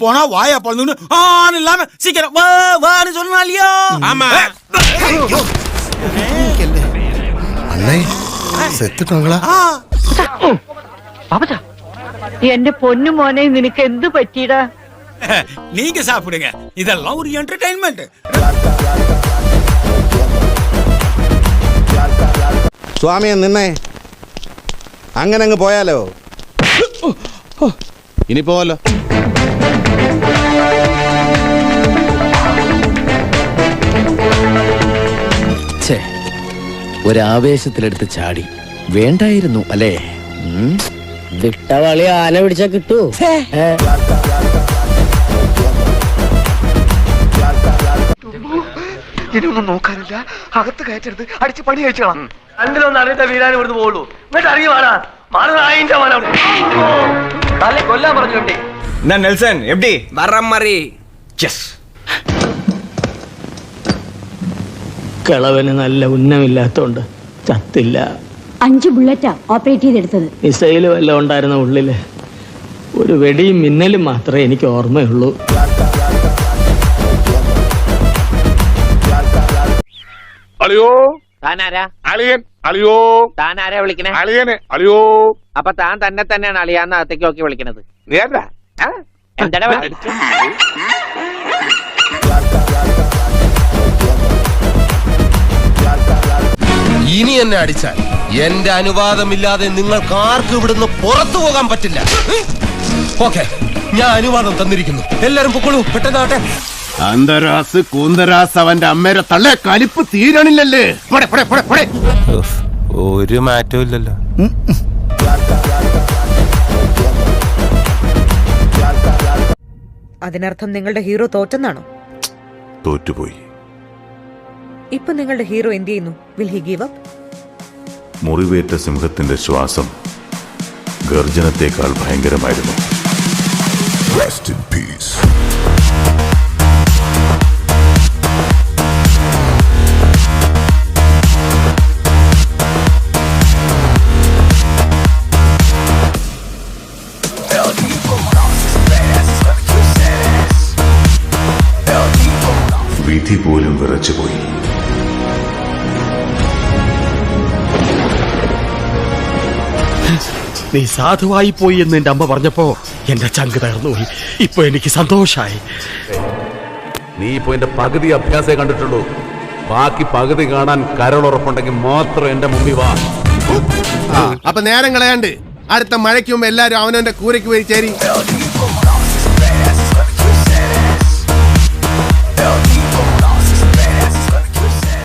வீட்டுக்கு போனா வாயா பழந்துன்னு ஆன் இல்லாம சீக்கிரம் வா வான்னு சொன்னாலியோ ஆமா അണ്ണേ സെത്തിട്ടോങ്ങളാ പാപ്പച്ച എന്റെ പൊന്നു മോനെ നിനക്ക് എന്ത് പറ്റിയടാ நீங்க சாப்பிடுங்க இதெல்லாம் ஒரு என்டர்டைன்மெண்ட் സ്വാമിയെ നിന്നേ അങ്ങനെ അങ്ങ് പോയാലോ ഇനി പോവല്ലോ ഒരാവേശത്തിലെടുത്ത് ചാടി. വേണ്ടായിരുന്നു അല്ലേ? വിട്ട വളി ആന പിടിച്ചാ കിട്ടൂ. ഇനിയൊന്നും നോക്കാനില്ല. അകത്ത് കയറ്റരുത്. അടിച്ച് പണി കഴിച്ചോളാം. രണ്ടിലൊന്നും അറിയാത്ത വീരാനും ഇവിടുന്ന് പോകുള്ളൂ എന്നിട്ട് അറിയ മാറാ മാറുന്ന കൊല്ലാൻ പറഞ്ഞു കണ്ടേ നെൽസൺ എവിടെ? വറം മറി. കിളവന് നല്ല ഉന്നമില്ലാത്തോണ്ട് ചത്തില്ല. അഞ്ച് ബുള്ളറ്റാ ഓപ്പറേറ്റ് ചെയ്തെടുത്തത്. മിസൈൽ വല്ല ഉണ്ടായിരുന്ന ഉള്ളിൽ ഒരു വെടിയും മിന്നലും മാത്രമേ എനിക്ക് ഓർമ്മയുള്ളൂ. അളിയോ? താനാരാ? അളിയൻ. അളിയോ? താനാരാ വിളിക്കണേ? അളിയനെ. അളിയോ? അപ്പൊ താൻ തന്നെ തന്നെയാണ് അളിയാന്ന് അകത്തേക്ക് നോക്കി വിളിക്കണത്. നേരാ ഇനി എന്നെ അടിച്ചാൽ എന്റെ അനുവാദമില്ലാതെ നിങ്ങൾക്ക് ആർക്കും ഇവിടുന്ന് പുറത്തു പോകാൻ പറ്റില്ല. ഓക്കെ ഞാൻ അനുവാദം തന്നിരിക്കുന്നു. എല്ലാരും പൊക്കോളൂ പെട്ടെന്നാട്ടെ അന്തരാസ് കൂന്തരാസ് അവന്റെ അമ്മേരെ തള്ളേ കലിപ്പ് തീരണില്ലല്ലേ. ഒരു മാറ്റവും ഇല്ലല്ലോ. അതിനർത്ഥം നിങ്ങളുടെ ഹീറോ തോറ്റെന്നാണോ? തോറ്റുപോയി. ഇപ്പൊ നിങ്ങളുടെ ഹീറോ എന്ത് ചെയ്യുന്നു? വിൽ ഹി ഗീവ് അപ്പ് മുറിവേറ്റ സിംഹത്തിന്റെ ശ്വാസം ഗർജനത്തെക്കാൾ ഭയങ്കരമായിരുന്നു. വിധി പോലും വിറച്ചുപോയി. നീ സാധുവായി പോയി എന്ന് എന്റെ അമ്മ പറഞ്ഞപ്പോ എന്റെ ചങ്ക് തകർന്നുപോയി. ഇപ്പൊ എനിക്ക് സന്തോഷായി. നീ ഇപ്പൊ എന്റെ പകുതി അഭ്യാസേ കണ്ടിട്ടുള്ളൂ. ബാക്കി പകുതി കാണാൻ കരളുറപ്പുണ്ടെങ്കിൽ മാത്രം എന്റെ മുമ്പിൽ വാ. ആ, അപ്പൊ നേരം കളയാണ്ട്. അടുത്ത മഴയ്ക്ക് മുമ്പ് എല്ലാരും അവനവന്റെ കൂരയ്ക്ക് പോയി ചേരി.